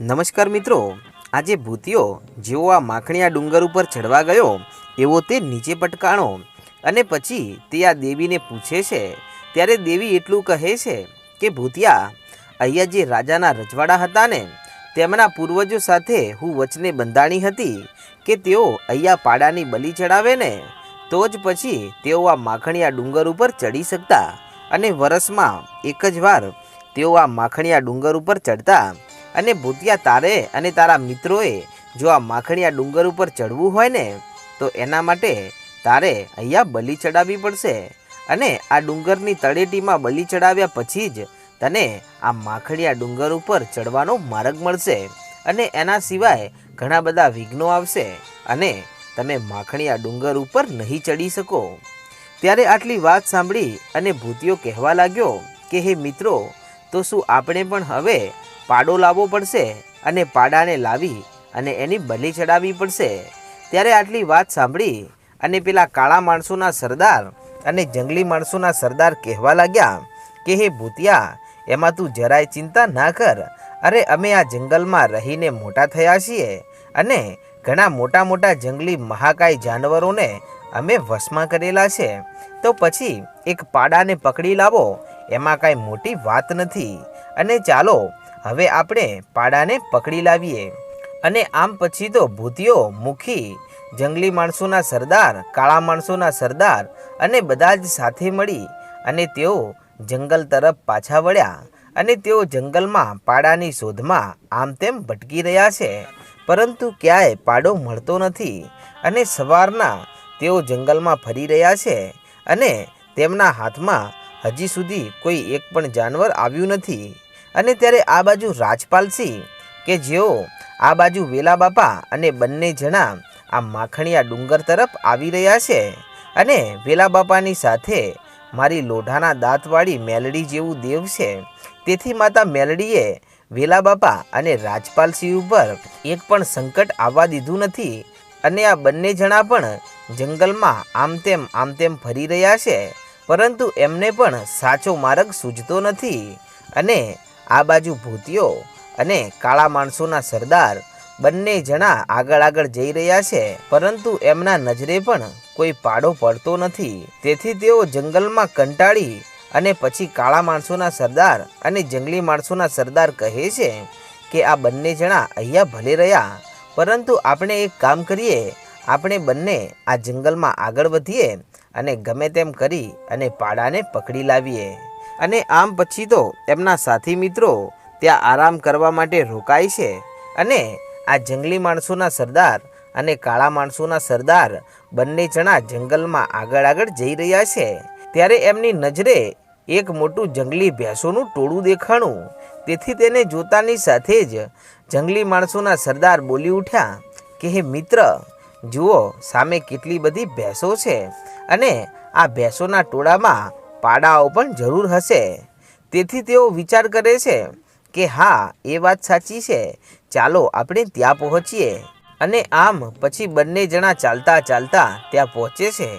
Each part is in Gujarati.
નમસ્કાર મિત્રો. આજે ભૂતિયો જેવો આ માખણીયા ડુંગર ઉપર ચડવા ગયો, એવો તે નીચે પટકાણો. અને પછી તે આ દેવીને પૂછે છે, ત્યારે દેવી એટલું કહે છે કે, ભૂતિયા, અહીંયા જે રાજાના રજવાડા હતા ને, તેમના પૂર્વજો સાથે હું વચને બંધાણી હતી કે તેઓ અહીંયા પાડાની બલી ચડાવે ને, તો જ પછી તેઓ આ માખણીયા ડુંગર ઉપર ચડી શકતા. અને વરસમાં એક જ વાર તેઓ આ માખણીયા ડુંગર ઉપર ચડતા. અને ભૂતિયા તારે અને તારા મિત્રોએ જો આ માખણીયા ડુંગર ઉપર ચડવું હોય ને, તો એના માટે તારે અહીંયા બલી ચડાવવી પડશે. અને આ ડુંગરની તળેટીમાં બલી ચડાવ્યા પછી જ તને આ માખણીયા ડુંગર ઉપર ચડવાનો માર્ગ મળશે. અને એના સિવાય ઘણા બધા વિઘ્નો આવશે અને તમે માખણીયા ડુંગર ઉપર નહીં ચડી શકો. ત્યારે આટલી વાત સાંભળી અને ભૂતિયો કહેવા લાગ્યો કે, હે મિત્રો, તો શું આપણે પણ હવે પાડો લાવવો પડશે અને પાડાને લાવી અને એની બલી ચડાવવી પડશે. ત્યારે આટલી વાત સાંભળી અને પેલા કાળા માણસોના સરદાર અને જંગલી માણસોના સરદાર કહેવા લાગ્યા કે, હે ભૂતિયા, એમાં તું જરાય ચિંતા ના કર. અરે, અમે આ જંગલમાં રહીને મોટા થયા છીએ અને ઘણા મોટા મોટા જંગલી મહાકાય જાનવરોને અમે વશમાં કરેલા છે. તો પછી એક પાડાને પકડી લાવો. એમાં કાંઈ મોટી વાત નથી. અને ચાલો હવે આપણે પાડાને પકડી લાવીએ. અને આમ પછી તો ભૂતિયો મુખી, જંગલી માણસોના સરદાર, કાળા માણસોના સરદાર અને બધા જ સાથે મળી અને તેઓ જંગલ તરફ પાછા વળ્યા અને તેઓ જંગલમાં પાડાની શોધમાં આમ તેમ ભટકી રહ્યા છે. પરંતુ ક્યાંય પાડો મળતો નથી અને સવારના તેઓ જંગલમાં ફરી રહ્યા છે અને તેમના હાથમાં હજી સુધી કોઈ એક પણ જાનવર આવ્યું નથી. અને ત્યારે આ બાજુ રાજપાલસિંહ કે જેઓ આ બાજુ વેલા બાપા અને બંને જણા આ માખણીયા ડુંગર તરફ આવી રહ્યા છે અને વેલા બાપાની સાથે મારી લોઢાના દાંતવાળી મેલડી જેવું દેવ છે. તેથી માતા મેલડીએ વેલા બાપા અને રાજપાલસિંહ ઉપર એક પણ સંકટ આવવા દીધું નથી અને આ બંને જણા પણ જંગલમાં આમ તેમ આમ તેમ ફરી રહ્યા છે. પરંતુ એમને પણ સાચો માર્ગ સૂઝતો નથી અને આ બાજુ ભૂતિયો અને કાળા માણસોના સરદાર બંને જણા આગળ આગળ જઈ રહ્યા છે, પરંતુ એમના નજરે પણ કોઈ પાડો પડતો નથી. તેથી તેઓ જંગલમાં કંટાળી અને પછી કાળા માણસોના સરદાર અને જંગલી માણસોના સરદાર કહે છે કે આ બંને જણા અહીંયા ભલે રહ્યા, પરંતુ આપણે એક કામ કરીએ, આપણે બંને આ જંગલમાં આગળ વધીએ અને ગમે તેમ કરી અને પાડાને પકડી લાવીએ. અને આમ પછી તો એમના સાથી મિત્રો ત્યાં આરામ કરવા માટે રોકાય છે અને આ જંગલી માણસોના સરદાર અને કાળા માણસોના સરદાર બંને જણા જંગલમાં આગળ આગળ જઈ રહ્યા છે. ત્યારે એમની નજરે એક મોટું જંગલી ભેંસોનું ટોળું દેખાણું. તેથી તેને જોતાની સાથે જ જંગલી માણસોના સરદાર બોલી ઉઠ્યા કે, હે મિત્ર, જુઓ, સામે કેટલી બધી ભેંસો છે અને આ ભેંસોના ટોળામાં પાડાઓ પણ જરૂર હશે. તેથી તેઓ વિચાર કરે છે કે હા, એ વાત સાચી છે. ચાલો આપણે ત્યાં પહોંચીએ. અને આમ પછી બંને જણા ચાલતા ચાલતા ત્યાં પહોંચે છે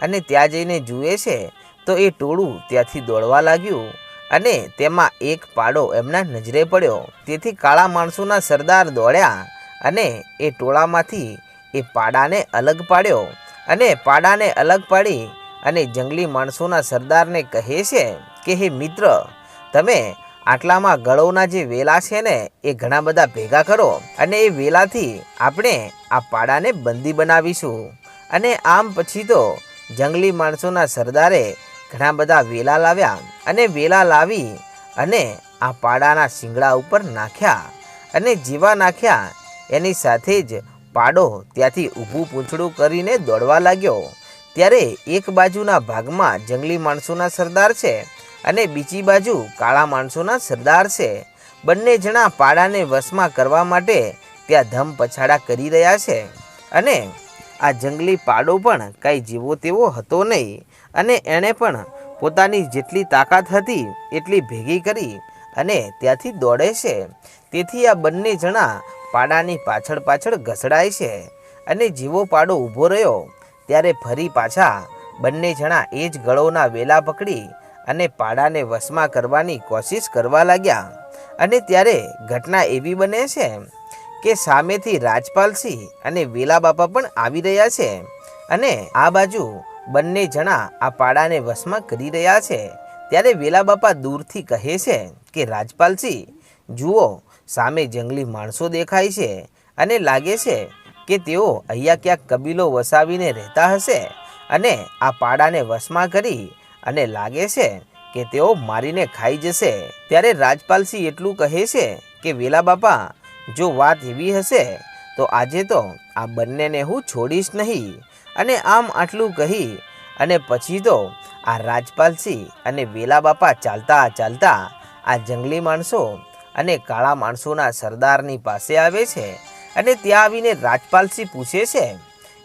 અને ત્યાં જઈને જુએ છે તો એ ટોળું ત્યાંથી દોડવા લાગ્યું અને તેમાં એક પાડો એમના નજરે પડ્યો. તેથી કાળા માણસોના સરદાર દોડ્યા અને એ ટોળામાંથી એ પાડાને અલગ પાડ્યો અને પાડાને અલગ પાડી અને જંગલી માણસોના સરદારને કહે છે કે, હે મિત્ર, તમે આટલામાં ગળોના જે વેલા છે ને, એ ઘણા બધા ભેગા કરો અને એ વેલાથી આપણે આ પાડાને બંદી બનાવીશું. અને આમ પછી તો જંગલી માણસોના સરદારે ઘણા બધા વેલા લાવ્યા અને વેલા લાવી અને આ પાડાના શિંગડા ઉપર નાખ્યા અને જેવા નાખ્યા. એની સાથે જ પાડો ત્યાંથી ઊભું પૂંછડું કરીને દોડવા લાગ્યો. ત્યારે એક બાજુના ભાગમાં જંગલી માણસોના સરદાર છે અને બીજી બાજુ કાળા માણસોના સરદાર છે. બંને જણા પાડાને વશમાં કરવા માટે ત્યાં ધમ પછાડા કરી રહ્યા છે અને આ જંગલી પાડો પણ કાંઈ જેવો તેવો હતો નહીં અને એણે પણ પોતાની જેટલી તાકાત હતી એટલી ભેગી કરી અને ત્યાંથી દોડે છે. તેથી આ બંને જણા પાડાની પાછળ પાછળ ઘસડાય છે અને જેવો પાડો ઊભો રહ્યો. ત્યારે ફરી પાછા બંને જણા એ જ ગળોના વેલા પકડી અને પાડાને વશમાં કરવાની કોશિશ કરવા લાગ્યા. અને ત્યારે ઘટના એવી બને છે કે સામેથી રાજપાલસિંહ અને વેલા બાપા પણ આવી રહ્યા છે અને આ બાજુ બંને જણા આ પાડાને વશમાં કરી રહ્યા છે. ત્યારે વેલા બાપા દૂરથી કહે છે કે રાજપાલસિંહ જુઓ, સામે જંગલી માણસો દેખાય છે અને લાગે છે કે તેઓ અહીંયા ક્યાંક કબીલો વસાવીને રહેતા હશે અને આ પાડાને વશમાં કરી અને લાગે છે કે તેઓ મારીને ખાઈ જશે. ત્યારે રાજપાલસિંહ એટલું કહે છે કે, વેલા બાપા, જો વાત એવી હશે, તો આજે તો આ બંનેને હું છોડીશ નહીં. અને આમ આટલું કહી અને પછી તો આ રાજપાલસિંહ અને વેલા બાપા ચાલતા ચાલતા આ જંગલી માણસો અને કાળા માણસોના સરદારની પાસે આવે છે. અને ત્યાં આવીને રાજપાલસિંહ પૂછે છે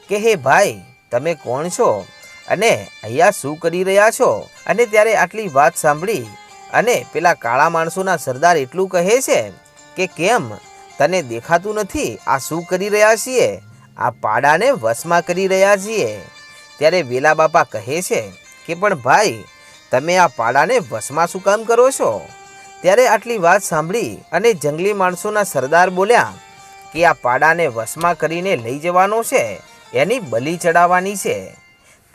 કે, હે ભાઈ, તમે કોણ છો? અને અહીંયા શું કરી રહ્યા છો? અને ત્યારે આટલી વાત સાંભળી અને પેલા કાળા માણસોના સરદાર એટલું કહે છે કે, કેમ? તને દેખાતું નથી આ શું કરી રહ્યા છીએ? આ પાડાને વશમાં કરી રહ્યા છીએ. ત્યારે વેલા બાપા કહે છે કે, પણ ભાઈ, તમે આ પાડાને વશમાં શું કામ કરો છો? ત્યારે આટલી વાત સાંભળી અને જંગલી માણસોના સરદાર બોલ્યા કે આ પાડાને વશમાં કરીને લઈ જવાનો છે? એની બલી ચડાવવાની છે.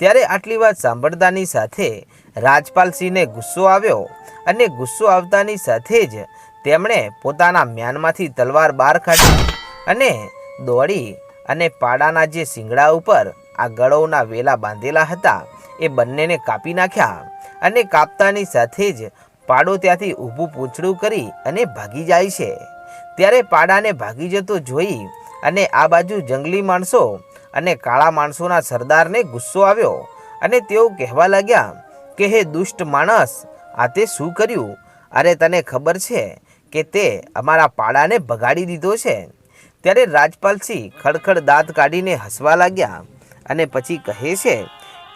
ત્યારે આટલી વાત સાંભળતાની સાથે રાજપાલસિંહને ગુસ્સો આવ્યો અને ગુસ્સો આવતાની સાથે જ તેમણે પોતાના મ્યાનમાંથી તલવાર બહાર કાઢી અને દોડી અને પાડાના જે શિંગડા ઉપર આ ગળોના વેલા બાંધેલા હતા એ બંનેને કાપી નાખ્યા અને કાપતાની સાથે જ પાડો ત્યાંથી ઊભું પૂંછડું કરી અને ભાગી જાય છે. ત્યારે પાડાને ભાગી જતો જોઈ અને આ બાજુ જંગલી માણસો અને કાળા માણસોના સરદારને ગુસ્સો આવ્યો અને તેઓ કહેવા લાગ્યા કે, હે દુષ્ટ માણસ, આ તે શું કર્યું? અરે તને ખબર છે કે તે અમારા પાડાને ભગાડી દીધો છે. ત્યારે રાજપાલસિંહ ખડખડ દાંત કાઢીને હસવા લાગ્યા અને પછી કહે છે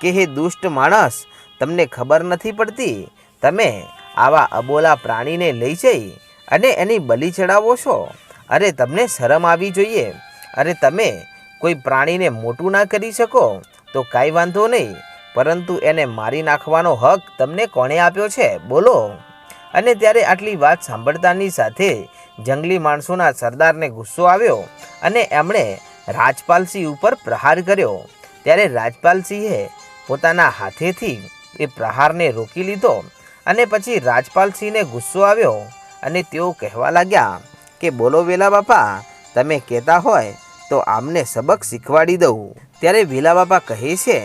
કે, હે દુષ્ટ માણસ, તમને ખબર નથી પડતી? તમે આવા અબોલા પ્રાણીને લઈ જઈ અને એની બલિ ચડાવો છો? અરે, તમને શરમ આવી જોઈએ. અરે, તમે કોઈ પ્રાણીને મોટું ના કરી શકો, તો કાંઈ વાંધો નહીં. પરંતુ એને મારી નાખવાનો હક તમને કોણે આપ્યો છે? બોલો. અને ત્યારે આટલી વાત સાંભળતાની સાથે જંગલી માણસોના સરદારને ગુસ્સો આવ્યો અને એમણે રાજપાલસિંહ ઉપર પ્રહાર કર્યો. ત્યારે રાજપાલસિંહે પોતાના હાથેથી એ પ્રહારને રોકી લીધો અને પછી રાજપાલસિંહને ગુસ્સો આવ્યો. અને તેઓ કહેવા લાગ્યા કે, બોલો વેલા બાપા, તમે કહેતા હોય તો આમને સબક શીખવાડી દઉં. ત્યારે વેલા બાપા કહે છે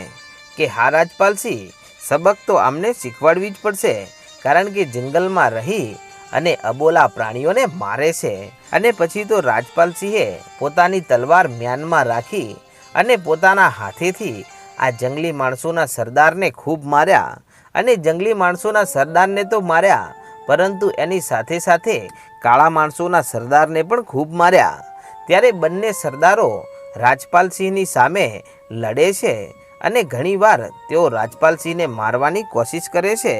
કે, હા રાજપાલસિંહ સબક તો આમને શીખવાડવી જ પડશે, કારણ કે જંગલમાં રહી અને અબોલા પ્રાણીઓને મારે છે. અને પછી તો રાજપાલસિંહે પોતાની તલવાર મ્યાનમાં રાખી અને પોતાના હાથેથી આ જંગલી માણસોના સરદારને ખૂબ માર્યા. અને જંગલી માણસોના સરદારને તો માર્યા પરંતુ એની સાથે સાથે કાળા માણસોના સરદારને પણ ખૂબ માર્યા. ત્યારે બંને સરદારો રાજપાલસિંહની સામે લડે છે અને ઘણીવાર તેઓ રાજપાલસિંહને મારવાની કોશિશ કરે છે.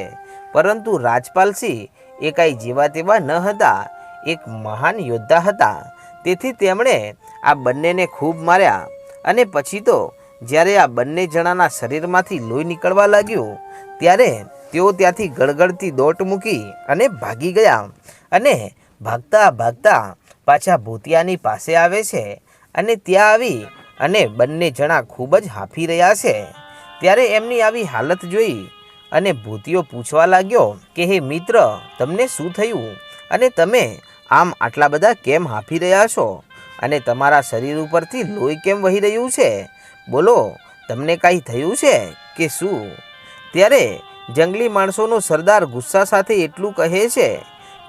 પરંતુ રાજપાલસિંહ એ કાંઈ જેવા તેવા ન હતા, એક મહાન યોદ્ધા હતા. તેથી તેમણે આ બંનેને ખૂબ માર્યા અને પછી તો જ્યારે આ બંને જણાના શરીરમાંથી લોહી નીકળવા લાગ્યું, ત્યારે તેઓ ત્યાંથી ગળગળતી દોટ મૂકી અને ભાગી ગયા અને ભાગતા ભાગતા પાછા ભૂતિયાની પાસે આવે છે અને ત્યાં આવી અને બંને જણા ખૂબ જ હાંફી રહ્યા છે. ત્યારે એમની આવી હાલત જોઈ અને ભૂતિયો પૂછવા લાગ્યો કે, હે મિત્ર, તમને શું થયું? અને તમે આમ આટલા બધા કેમ હાંફી રહ્યા છો? અને તમારા શરીર ઉપરથી લોહી કેમ વહી રહ્યું છે? બોલો, તમને કાંઈ થયું છે કે શું? ત્યારે જંગલી માણસોનો સરદાર ગુસ્સા સાથે એટલું કહે છે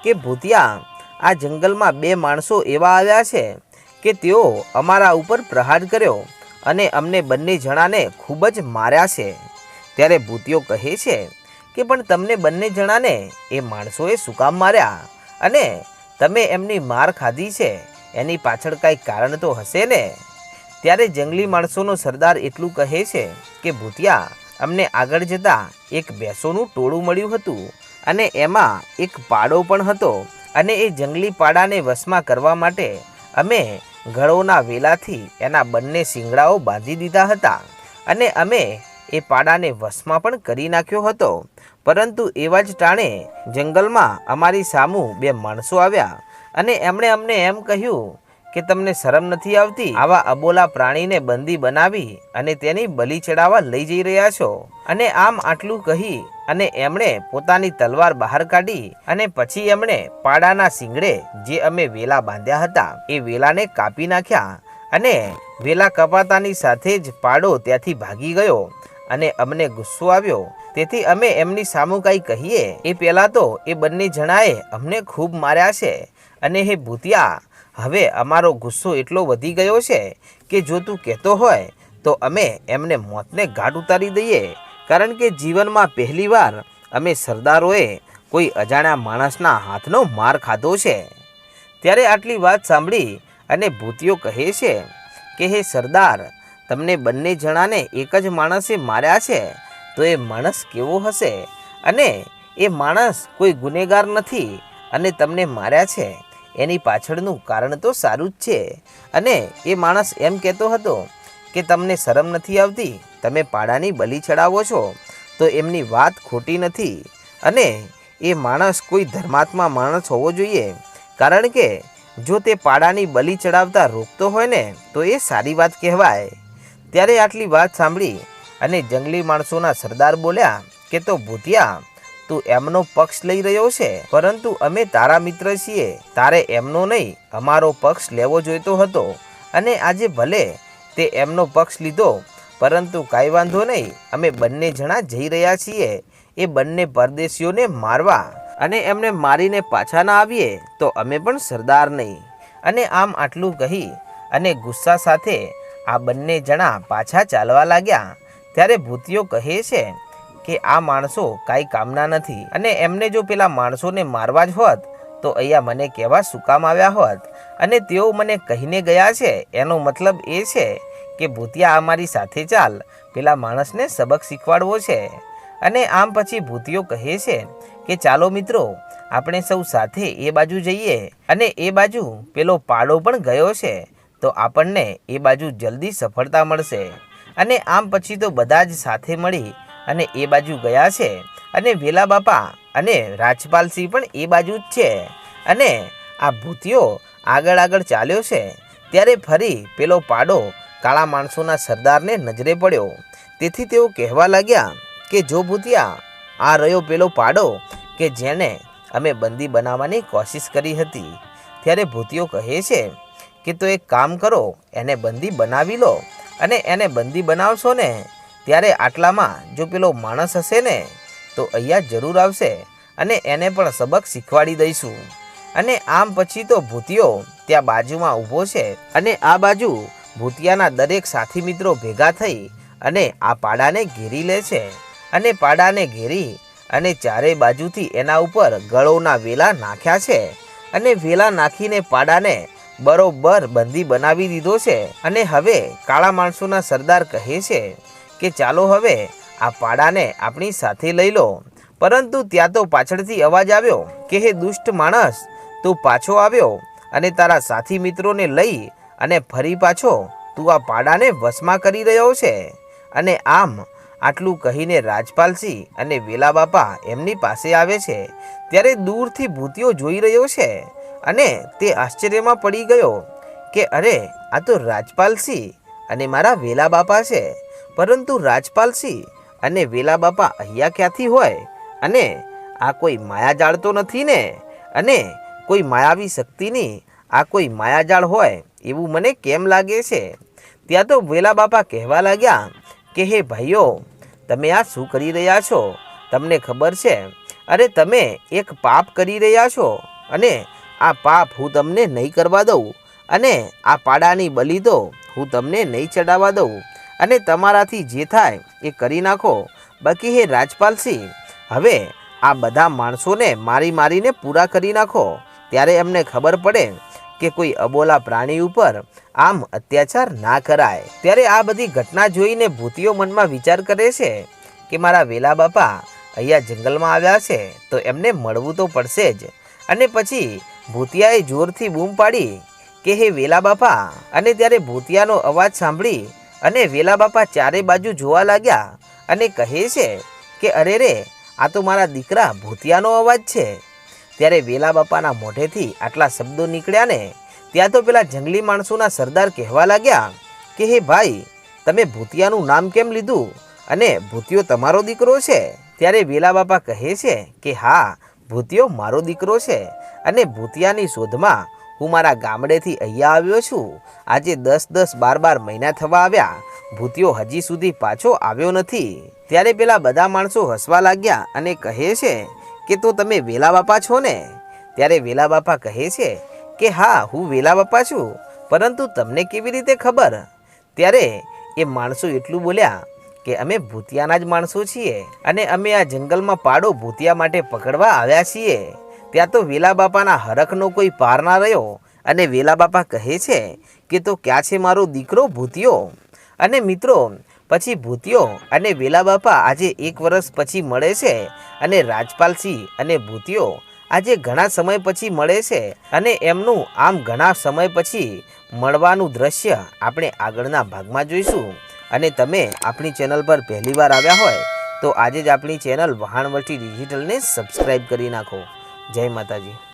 કે, ભૂતિયા, આ જંગલમાં બે માણસો એવા આવ્યા છે કે તેઓ અમારા ઉપર પ્રહાર કર્યો અને અમને બંને જણાને ખૂબ જ માર્યા છે. ત્યારે ભૂતિયો કહે છે કે, પણ તમને બંને જણાને એ માણસોએ શું કામ માર્યા? અને તમે એમની માર ખાધી છે? એની પાછળ કાંઈ કારણ તો હશે ને? ત્યારે જંગલી માણસોનો સરદાર એટલું કહે છે કે, ભૂતિયા અમને આગળ જતાં એક ભેંસોનું ટોળું મળ્યું હતું અને એમાં એક પાડો પણ હતો અને એ જંગલી પાડાને વશમાં કરવા માટે અમે ઘળોના વેલાથી એના બંને શિંગડાઓ બાંધી દીધા હતા અને અમે એ પાડાને વશમાં પણ કરી નાખ્યો હતો. પરંતુ એવા જ ટાણે જંગલમાં અમારી સામું બે માણસો આવ્યા અને એમણે અમને એમ કહ્યું કે તમને શરમ નથી આવતી? આવા અબોલા પ્રાણીને બંદી બનાવી અને તેની બલિ ચડાવવા લઈ જઈ રહ્યા છો. અને આમ આટલું કહી અને એમણે પોતાની તલવાર બહાર કાઢી અને પછી એમણે પાડાના શિંગડે જે અમે વેલા બાંધ્યા હતા, એ વેલાને કાપી નાખ્યા અને વેલા કપાતાની સાથે જ પાડો ત્યાંથી ભાગી ગયો અને અમને ગુસ્સો આવ્યો. તેથી અમે એમની સામુ કાંઈ કહીએ, એ પહેલાં તો એ બંને જણાએ અમને ખૂબ માર્યા છે અને હે ભૂતિયા હવે અમારો ગુસ્સો એટલો વધી ગયો છે કે જો તું કહેતો હોય, તો અમે એમને મોતને ગાઢ ઉતારી દઈએ. કારણ કે જીવનમાં પહેલીવાર અમે સરદારોએ કોઈ અજાણ્યા માણસના હાથનો માર ખાધો છે. ત્યારે આટલી વાત સાંભળી અને ભૂતિયો કહે છે કે, હે સરદાર, તમને બંને જણાને એક જ માણસે માર્યા છે? તો એ માણસ કેવો હશે? અને એ માણસ કોઈ ગુનેગાર નથી અને તમને માર્યા છે? એની પાછળનું કારણ તો સારું જ છે. અને એ માણસ એમ કહેતો હતો કે તમને શરમ નથી આવતી? તમે પાડાની બલી ચડાવો છો? તો એમની વાત ખોટી નથી. અને એ માણસ કોઈ ધર્માત્મા માણસ હોવો જોઈએ. કારણ કે જો તે પાડાની બલી ચડાવતા રોકતો હોય ને, તો એ સારી વાત કહેવાય. ત્યારે આટલી વાત સાંભળી અને જંગલી માણસોના સરદાર બોલ્યા કે તો ભૂતિયા તું એમનો પક્ષ લઈ રહ્યો છે? પરંતુ અમે તારા મિત્ર છીએ. તારે એમનો નહીં, અમારો પક્ષ લેવો જોઈતો હતો. અને આજે ભલે તે એમનો પક્ષ લીધો, પરંતુ કાંઈ વાંધો નહીં, અમે બંને જણા જઈ રહ્યા છીએ. એ બંને પરદેશીઓને મારવા. અને એમને મારીને પાછા ના આવીએ, તો અમે પણ સરદાર નહીં. અને આમ આટલું કહી, અને ગુસ્સા સાથે આ બંને જણા પાછા ચાલવા લાગ્યા. ત્યારે ભૂતિયો કહે છે કે આ માણસો કાંઈ કામના નથી. અને એમને જો પેલા માણસોને મારવા જ હોત, તો અહીંયા મને કહેવા શું કામ આવ્યા હોત? અને તેઓ મને કહીને ગયા છે? એનો મતલબ એ છે કે ભૂતિયા અમારી સાથે ચાલ, પેલા માણસને સબક શીખવાડવો છે. અને આમ પછી ભૂતિયો કહે છે કે ચાલો મિત્રો, આપણે સૌ સાથે એ બાજુ જઈએ. અને એ બાજુ પેલો પાડો પણ ગયો છે, તો આપણને એ બાજુ જલ્દી સફળતા મળશે. અને આમ પછી તો બધા જ સાથે મળી અને એ બાજુ ગયા છે. અને વેલા બાપા અને રાજપાલસિંહ પણ એ બાજુ જ છે. અને આ ભૂતિયો આગળ આગળ ચાલ્યો છે. ત્યારે ફરી પેલો પાડો કાળા માણસોના સરદારને નજરે પડ્યો. તેથી તેઓ કહેવા લાગ્યા કે, જો ભૂતિયા, આ રહ્યો પેલો પાડો કે જેને અમે બંદી બનાવવાની કોશિશ કરી હતી. ત્યારે ભૂતિયો કહે છે કે, તો એક કામ કરો, એને બંદી બનાવી લો અને એને બંદી બનાવશો ને ત્યારે આટલામાં જો પેલો માણસ હશે ને, તો અહીંયા જરૂર આવશે અને એને પણ સબક શીખવાડી દઈશું. અને આમ પછી તો ભૂતિયો ત્યાં બાજુમાં ઊભો છે અને આ બાજુ ભૂતિયાના દરેક સાથી મિત્રો ભેગા થઈ અને આ પાડાને ઘેરી લે છે. અને પાડાને ઘેરી અને ચારે બાજુથી એના ઉપર ગળોના વેલા નાખ્યા છે અને વેલા નાખીને પાડાને બરોબર બંદી બનાવી દીધો છે. અને હવે કાળા માણસોના સરદાર કહે છે કે ચાલો હવે આ પાડાને આપણી સાથે લઈ લો. પરંતુ ત્યાં તો પાછળથી અવાજ આવ્યો કે, હે દુષ્ટ માણસ, તું પાછો આવ્યો અને તારા સાથી મિત્રોને લઈ અને ફરી પાછો. તું આ પાડાને વશમાં કરી રહ્યો છે અને આમ આટલું કહીને રાજપાલસિંહ અને વેલા બાપા એમની પાસે આવે છે. ત્યારે દૂરથી ભૂતિયો જોઈ રહ્યો છે અને તે આશ્ચર્યમાં પડી ગયો કે, અરે, આ તો રાજપાલસિંહ અને મારા વેલા બાપા છે. પરંતુ રાજપાલસિંહ અને વેલા બાપા અહીંયા ક્યાંથી હોય? અને આ કોઈ માયાજાળ તો નથી ને? અને કોઈ માયાવી શક્તિની આ કોઈ માયાજાળ હોય એવું મને કેમ લાગે છે? ત્યાં તો વેલા બાપા કહેવા લાગ્યા કે, હે ભાઈઓ, તમે આ શું કરી રહ્યા છો? તમને ખબર છે? અરે, તમે એક પાપ કરી રહ્યા છો. અને આ પાપ હું તમને નહીં કરવા દઉં. અને આ પાડાની બલી તો હું તમને નહીં ચડાવવા દઉં. અને તમારાથી જે થાય એ કરી નાખો. બાકી હે રાજપાલસિંહ, હવે આ બધા માણસોને મારી મારીને પૂરા કરી નાખો. ત્યારે એમને ખબર પડે કે કોઈ અબોલા પ્રાણી ઉપર આમ અત્યાચાર ના કરાય. ત્યારે આ બધી ઘટના જોઈને ભૂતિઓ મનમાં વિચાર કરે છે કે મારા વેલા બાપા અહીંયા જંગલમાં આવ્યા છે, તો એમને મળવું તો પડશે જ. અને પછી ભૂતિયાએ જોરથી બૂમ પાડી કે હે વેલા બાપા, અને ત્યારે ભૂતિયાનો અવાજ સાંભળી અને વેલા બાપા ચારે બાજુ જોવા લાગ્યા અને કહે છે કે, અરે રે, આ તો મારા દીકરા ભૂતિયાનો અવાજ છે. ત્યારે વેલા બાપાના મોઢેથી આટલા શબ્દો નીકળ્યા ને, ત્યાં તો પેલા જંગલી માણસોના સરદાર કહેવા લાગ્યા કે, હે ભાઈ, તમે ભૂતિયાનું નામ કેમ લીધું? અને ભૂતિયો તમારો દીકરો છે? ત્યારે વેલા બાપા કહે છે કે, હા, ભૂતિયો મારો દીકરો છે અને ભૂતિયાની શોધમાં હું મારા ગામડેથી અહીંયા આવ્યો છું. આજે દસ દસ બાર બાર મહિના થવા આવ્યા. ભૂતિયો હજી સુધી પાછો આવ્યો નથી. ત્યારે પેલા બધા માણસો હસવા લાગ્યા અને કહે છે કે, તો તમે વેલા બાપા છો ને? ત્યારે વેલા બાપા કહે છે કે, હા, હું વેલા બાપા છું. પરંતુ તમને કેવી રીતે ખબર? ત્યારે એ માણસો એટલું બોલ્યા કે, અમે ભૂતિયાના જ માણસો છીએ અને અમે આ જંગલમાં પાડો ભૂતિયા માટે પકડવા આવ્યા છીએ. ત્યાં તો વેલા બાપાના હરખનો કોઈ પાર ના રહ્યો. અને વેલા બાપા કહે છે કે, તો ક્યાં છે મારો દીકરો ભૂતિયો? અને મિત્રો, પછી ભૂતિયો અને વેલા બાપા આજે એક વર્ષ પછી મળે છે અને રાજપાલસિંહ અને ભૂતિયો આજે ઘણા સમય પછી મળે છે અને એમનું આમ ઘણા સમય પછી મળવાનું દ્રશ્ય આપણે આગળના ભાગમાં જોઈશું. અને તમે આપણી ચેનલ પર પહેલીવાર આવ્યા હોય, તો આજે જ આપણી ચેનલ વહાણવટી ડિજિટલને સબસ્ક્રાઈબ કરી નાખો. જય માતાજી.